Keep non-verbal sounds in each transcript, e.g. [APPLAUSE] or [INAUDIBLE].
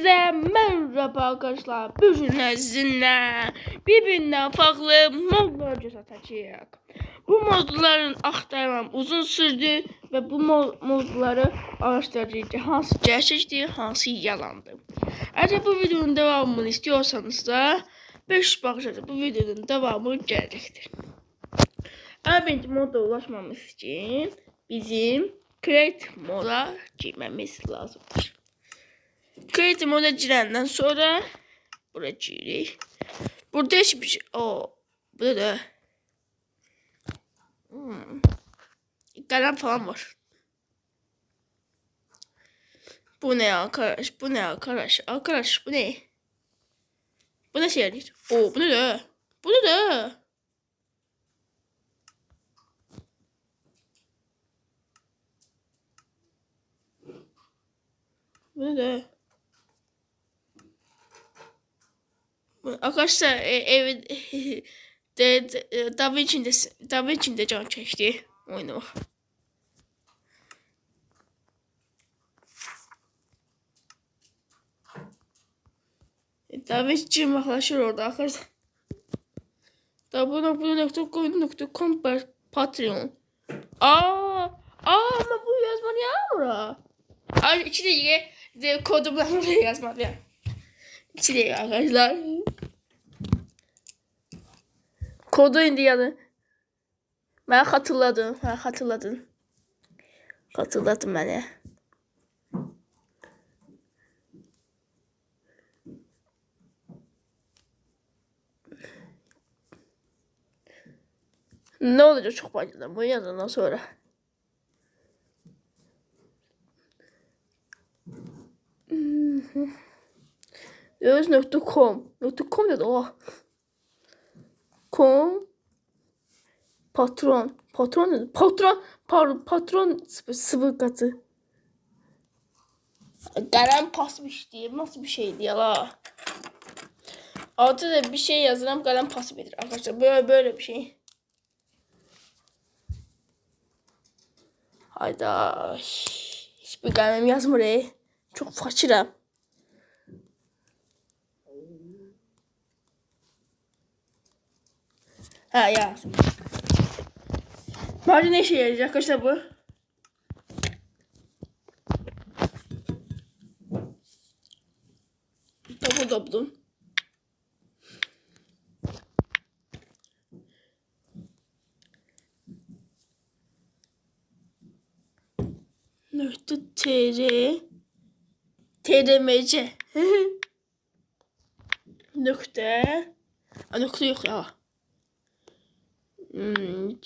Hepinize merhaba arkadaşlar. Bugün sizinle birbirinden farklı modlar satacağız. Bu modların aktarmam uzun sürdü ve bu mo- modları araştıracağız. Hansı gerçekti, hansı yalandı. Eğer bu videonun devamını istiyorsanız da 5 bakacağız. Bu videonun devamı gelecektir. Eğer birinci moda ulaşmamız için bizim create moda girmemiz lazımdır. Create moda girenden sonra buraya giririk. Burada hiçbir şey... Oo, burada da... Hmm. Falan var. Bu ne arkadaş? Bu ne arkadaş? Arkadaş bu ne? Bu ne şey? Oo bu ne de? Bu ne de? Bu ne de? Arkadaşlar e, ev [LAUGHS] de, de e, Da Vinci'de Da Vinci'de can çekti oynamak. E, Da Vinci yaklaşır orada arkadaşlar. www.com Patreon. Aa, aa ama bu yazmalı ya bura. Ay içine de kodumdan buraya yazmalı ya. İçine arkadaşlar. Kodu indi yanı. Ben hatırladım. Ben hatırladım. Hatırladım beni. Ne olacak çok faydalı. Bu yazından sonra. Öz.com .com dedi o. Com Patron. Patron dedi. Patron. Pardon. Patron sıfır, sıfır katı. Kalem pasmış diye nasıl bir şeydi ya la. Altı da bir şey yazılan kalem pas verir arkadaşlar. Böyle böyle bir şey. Hayda. Hiçbir kalem yazmıyor. Çok fakirem. Ha ya. Bari ne işe yarayacak arkadaşlar bu? Topu toptum. Nokta tr trmc [LAUGHS] nokta nokta yok ya. Hmm,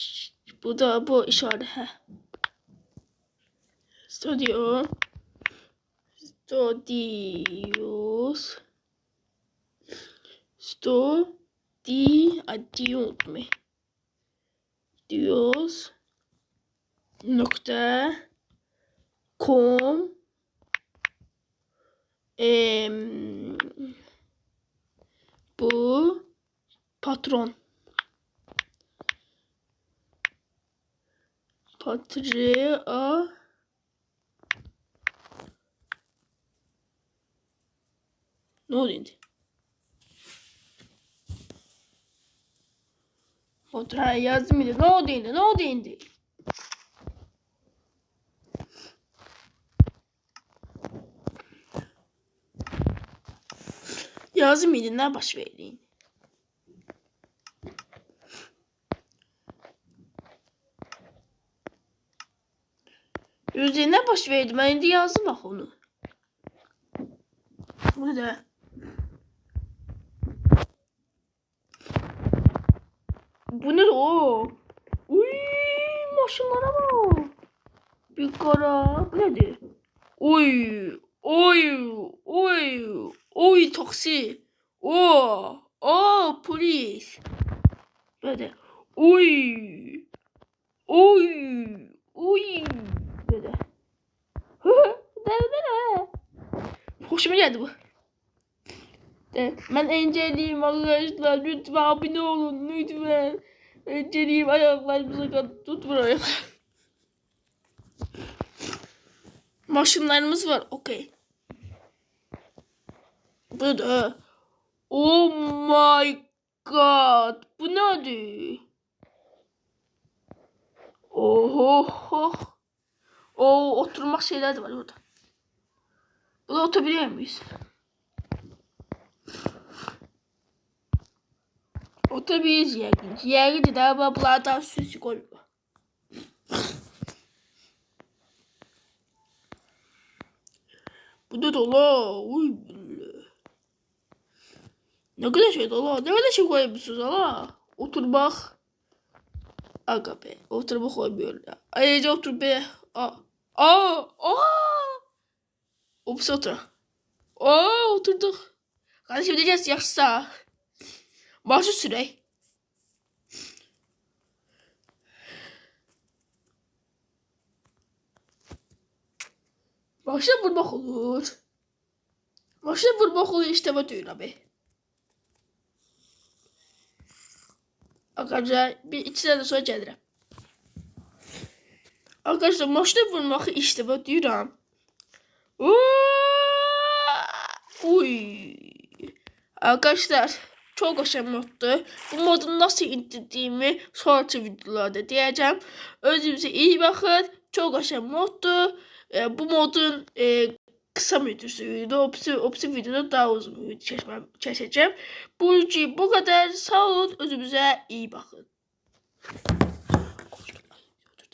bu da bu işaret. Heh. Studio. Studios. Studi. Adiyo mu? Dios. Nokta. Com. Em, bu patron. Patria Ne oldu şimdi? Yazdım mıydı? Ne oldu şimdi? Ne oldu şimdi? Yazdım mıydı? Ne baş verdiğin? Üzerine baş verdim. Ben de yazdım bak onu. Bu da. Bu ne o? Uy, maşınlara bak. Bir kara. Bu nedir? Oy, oy, oy, oy taksi. O, o polis. Böyle. Oy, oy, oy. Böyle. ne ne ne? Hoşuma geldi bu. Ben enceliyim arkadaşlar. Lütfen abone olun. Lütfen. Enceliyim ayaklarımıza kadar tutmayın. [LAUGHS] Maşınlarımız var. Okey. Bu da. Oh my god. Bu nedir? Oho. O oturmak şeyler de var burada. Burada oturabiliyor muyuz? Oturabiliriz yani. Yeri de daha bunlardan süsü koyuyor. Bu da dolu. Uy. Ne kadar şey dolu. Ne kadar şey koymuşsunuz hala. Otur bak. Aga be. Otur bak koymuyor ya. Ayrıca otur be. Aa. Aa. Aa. Ops otur. Aa oturduk. Kardeşim diyeceğiz yaşsa. Başı sürey. Başına vurmak olur. Başına vurmak olur işte bu düğün abi. Arkadaşlar bir iki sene sonra gelirim. Arkadaşlar maşına vurmak işte bu düğün. Uy. Arkadaşlar çok hoşuma gitti. Bu modu nasıl indirdiğimi sonraki videolarda diyeceğim. Özünüze iyi bakın. Çok hoşuma gitti. E, bu modun e, kısa videosuydu. Opsi, opsi videoda daha uzun video çekmem. Bu, bu kadar. Sağ olun. Özünüze iyi bakın.